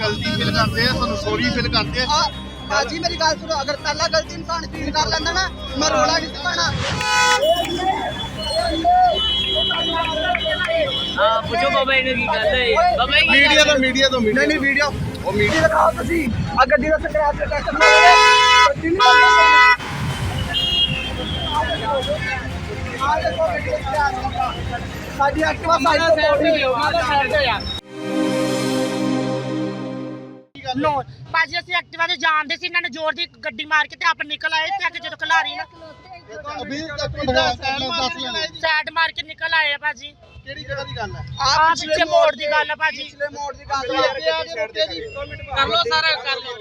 ਗਲਤੀ ਫੀਲ ਕਰਦੇ ਆ ਤੁਹਾਨੂੰ ਸੌਰੀ ਫੀਲ ਕਰਦੇ ਆ ਆ ਬਾਜੀ ਮੇਰੀ ਗੱਲ ਸੁਣੋ ਅਗਰ ਪਹਿਲਾਂ ਗਲਤੀ ਇਨਸਾਨ ਫੀਲ ਕਰ ਲੈਂਦਾ ਨਾ ਮੈਂ ਰੋਲਾ ਨਹੀਂ ਸੀ ਪਾਣਾ ਹਾਂ ਪੁੱਛੋ ਬਾਬਾ ਇਹਨੂੰ ਕੀ ਗੱਲ ਹੈ ਬਾਬਾ ਇਹ ਕੀ ਮੀਡੀਆ ਤੋਂ ਮੀਡੀਆ ਤੋਂ ਮੀਡੀਆ ਨਹੀਂ ਵੀਡੀਓ ਉਹ ਮੀਡੀਆ ਦਿਖਾਓ ਤੁਸੀਂ ਆ ਗੱਡੀ ਦਾ ਸਕ੍ਰੈਚ ਦਾ ਟੈਸਟ ਬਣਾਓ ਗੱਡੀ ਨਹੀਂ ਆ ਦੇਖੋ ਗੱਡੀ ਦਾ scratch। ਸਾਡੀ ਐਕਟਿਵਾ ਸਾਈਡ ਤੋਂ ਤੋੜੀ ਨੋ ਭਾਜੀ ਅਸੀਂ ਐਕਟਿਵਾ ਤੇ ਜਾਣਦੇ ਸੀ ਇਹਨਾਂ ਨੇ ਜ਼ੋਰ ਦੀ ਗੱਡੀ ਮਾਰ ਕੇ ਤੇ ਆਪ ਨਿਕਲ ਆਏ ਤੇ ਅੱਗੇ ਜਦੋਂ ਖਲਾਰੀ ਨਾ ਅਭੀ ਸਾਈਡ ਮਾਰ ਕੇ ਨਿਕਲ ਆਏ ਆ ਭਾਜੀ। ਕਿਹੜੀ ਜਗ੍ਹਾ ਦੀ ਗੱਲ ਹੈ ਆ ਪਿੱਛੇ ਮੋੜ ਦੀ ਗੱਲ ਆ ਭਾਜੀ। ਪਿਛਲੇ ਮੋੜ ਦੀ ਗੱਲ ਹੈ ਕਰ ਲੋ ਸਾਰਾ ਕਰ ਲੋ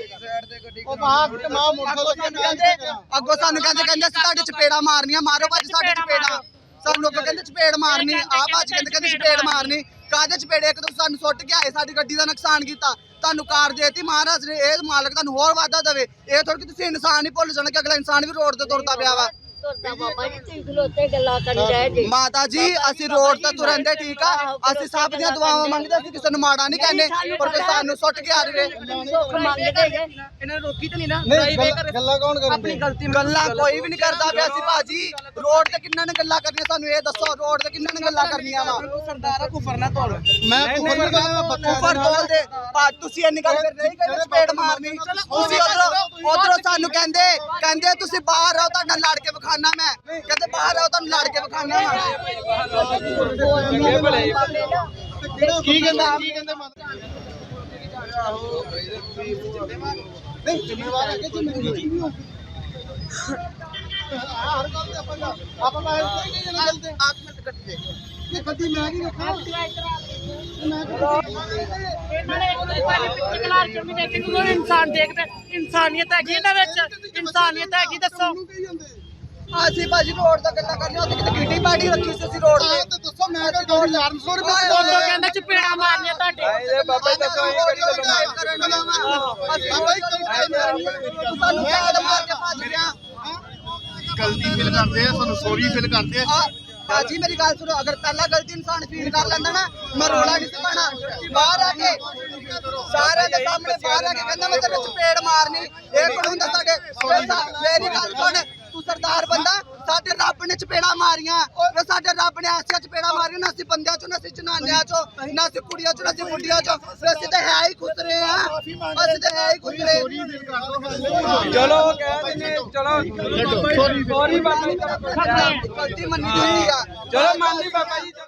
ਉਹ ਬਾਹਰ ਤਮਾਮ ਮੋਟਰਸਾਈਕਲ ਕਹਿੰਦੇ ਅੱਗੋਂ ਸਾਨੂੰ ਕਹਿੰਦੇ ਕਹਿੰਦੇ ਅਸੀਂ ਤੁਹਾਡੇ ਚਪੇੜਾ ਮਾਰਨੀਆਂ ਮਾਰੋ ਭਾਜੀ ਸਾਡੇ ਚਪੇੜਾ। ਸਾਨੂੰ ਅੱਗੋਂ ਕਹਿੰਦੇ ਚਪੇੜ ਮਾਰਨੀ ਆ ਭਾਜੀ ਕਹਿੰਦੇ ਕਹਿੰਦੇ ਚਪੇੜ ਮਾਰਨੀ। ਕਾਹਦੇ ਚਪੇੜੇ ਇੱਕ ਤਾਂ ਸਾਨੂੰ ਸੁੱਟ ਕੇ ਆਏ, ਸਾਡੀ ਗੱਡੀ ਦਾ ਨੁਕਸਾਨ ਕੀਤਾ। ਤੁਹਾਨੂੰ ਕਾਰ ਦੇਤੀ, ਮਹਾਰਾਜ ਨੇ, ਇਹ ਮਾਲਕ ਤੁਹਾਨੂੰ ਹੋਰ ਵਾਧਾ ਦੇਵੇ। ਇਹ ਥੋੜੀ ਕਿ ਤੁਸੀਂ ਇਨਸਾਨ ਹੀ ਭੁੱਲ ਜਾਣਾ ਕਿ ਅਗਲਾ ਇਨਸਾਨ ਵੀ ਰੋਡ ਤੇ ਤੁਰਦਾ ਪਿਆ ਵਾ। ਤੁਰਦਾ ਬਾਬਾ ਜੀ ਤੁਸੀਂ ਖਲੋਤੇ ਗੱਲਾਂ ਕਰੀ ਜਾਏ ਜੀ। ਮਾਤਾ ਜੀ ਅਸੀਂ ਰੋਡ ਤੇ ਤੁਰਨ ਦੇ ਠੀਕ ਆ। ਅਸੀਂ ਸਭ ਦੀਆਂ ਦੁਆਵਾਂ ਮੰਗਦੇ ਅਸੀਂ ਕਿਸੇ ਨੂੰ ਮਾੜਾ ਨਹੀਂ ਕਹਿੰਦੇ ਪਰ ਕੋਈ ਸਾਨੂੰ ਸੁੱਟ ਕੇ ਆ ਰਹੇ ਸੁੱਖ ਮੰਗਦੇ ਜੇ। ਇਹਨਾਂ ਨੇ ਰੋਕੀ ਤਾਂ ਨਹੀਂ ਨਾ। ਨਹੀਂ ਗੱਲਾਂ ਕੌਣ ਕਰਦੇ ਗਲਤੀ ਗੱਲਾਂ ਕੋਈ ਵੀ ਨਹੀਂ ਕਰਦਾ ਪਿਆ ਸੀ ਭਾਜੀ। ਰੋਡ ਤੇ ਕਿੰਨਾਂ ਨੇ ਗੱਲਾਂ ਕਰਨੀਆਂ ਸਾਨੂੰ ਇਹ ਦੱਸੋ ਰੋਡ ਤੇ ਕਿੰਨਾਂ ਨੇ ਗੱਲਾਂ ਕਰਨੀਆਂ ਵਾ? ਸਰਦਾਰਾ ਕੁਫਰ ਨਾ ਤੋਲ। ਮੈਂ ਕੁਫਰ ਨਹੀਂ ਕਰਦਾ ਕੁਫਰ ਤੋਲ ਦੇ ਤੁਸੀਂ ਇੰਨੀ ਗੱਲ ਕਰ ਨਹੀਂ ਕਹਿੰਦੇ ਚਪੇੜ ਮਾਰਨੀ। ਤੁਸੀਂ ਉਧਰੋਂ ਕਹਿੰਦੇ ਕਹਿੰਦੇ ਤੁਸੀਂ ਬਾਹਰ ਆਓ ਤੁਹਾਡਾ ਲੜ ਕੇ ਵਿਖਾਣਾ ਮੈਂ। ਕਹਿੰਦੇ ਬਾਹਰ ਆਓ ਤੁਹਾਨੂੰ ਲੜ ਕੇ ਵਿਖਾਣਾ ਮੈਂ। ਕੀ ਕਹਿੰਦਾ? ਕੀ ਕਹਿੰਦੇ ਨਹੀਂ, ਜ਼ਿੰਮੇਵਾਰ ਹੈਗੇ ਜੀ ਮੇਰੀ ਗਲਤੀ ਨਹੀਂ ਹੋਊਗੀ ਹਰ ਗੱਲ ਤੇ ਆਪਾਂ ਆਪਾਂ ਬਾਹਰ ਕੋਈ ਨਹੀਂ ਜਣਾ ਚਲਦੇ ਆਪ ਮਿੰਟ ਕੱਟ ਦੇ ਇਹ ਗੱਡੀ ਮੈਂ ਕੀ ਰੱਖਾਂ? ਕੋਈ ਇਨਸਾਨ ਦੇਖਦੇ ਇਨਸਾਨੀਅਤ ਹੈਗੀ ਇਹਨਾਂ ਵਿੱਚ। ਇਨਸਾਨੀਅਤ ਹੈਗੀ ਦੱਸੋ। ਅਸੀਂ ਭਾਜੀ ਰੋਡ ਦਾ ਗੱਲਾਂ ਕਰਨੀਆਂ ਉੱਥੇ ਕਿਤੇ ਕਿੱਡੀ ਪਾਰਟੀ ਰੱਖੀ ਸੀ ਅਸੀਂ ਰੋਡ ਤੇ। ਤੇ ਦੱਸੋ ਮੈਂ ਕਿ 2400 ਰੁਪਏ ਉਦੋਂ ਕਹਿੰਦਾ ਚਪੇੜਾ ਮਾਰਨੀਆਂ ਤੁਹਾਡੇ। ਬਾਬਾ ਜੀ ਦੱਸੋ ਇਹ ਡਰਾਈਵ ਕਰਨ ਵਾਲਾ ਵਾ ਅਸੀਂ ਬਾਬਾ ਜੀ ਸਾਨੂੰ ਪੈਰ ਮਾਰ ਕੇ ਭੱਜ ਗਿਆ। ਗਲਤੀ ਫੀਲ ਕਰਦੇ ਆ ਤੁਹਾਨੂੰ ਸੌਰੀ ਫੀਲ ਕਰਦੇ ਆ। ਆ ਮੇਰੀ ਗੱਲ ਸੁਣੋ, ਅਗਰ ਪਹਿਲਾਂ ਗਲਤੀ ਇਨਸਾਨ ਫੀਲ ਕਰ ਲੈਂਦਾ ਨਾ, ਮੈਂ ਰੋਲਾ ਨਹੀਂ ਸੀ ਪਾਣਾ ਬਾਹਰ ਆ ਕੇ ਸਾਰੇ ਦੇ ਸਾਹਮਣੇ, ਬਾਹਰ ਆ ਕੇ ਕਹਿੰਦਾ, ਮੈਂ ਤੇਰੇ ਚਪੇੜ ਮਾਰਨੀ। ਇਹ ਕੋਣ ਹੁੰਦਾ ਸਾਡੇ? ਮੇਰੀ ਗੱਲ ਸੁਣ, ਤੂੰ ਸਰਦਾਰ ਬੰਦਾ, ਸਾਡੇ ਰੱਬ ਨੇ ਚਪੇੜਾ ਮਾਰੀਆਂ। ਉਹ ਸਾਡੇ ਰੱਬ ਨੇ ਐਸੀਆਂ ਚਪੇੜਾ ਮਾਰੀਆਂ, ਨਾ ਅਸੀਂ ਬੰਦਿਆਂ ਚੋਂ, ਨਾ ਅਸੀਂ ਜਨਾਨਿਆਂ ਚੋਂ, ਨਾ ਅਸੀਂ ਕੁੜੀਆਂ ਚੋਂ, ਨਾ ਅਸੀਂ ਮੁੰਡਿਆਂ ਚੋਂ ਅਸੀਂ ਤਾਂ ਤਾਂ ਹੈ। ਹੀ ਚਲੋ ਕਹਿ ਦਿੰਦੇ ਚਲੋ ਸੌਰੀ ਗਲਤੀ ਮੰਨੀ ਹੋਈ ਆ। ਚਲੋ ਮੰਨ ਲਈ ਬਾਬਾ ਜੀ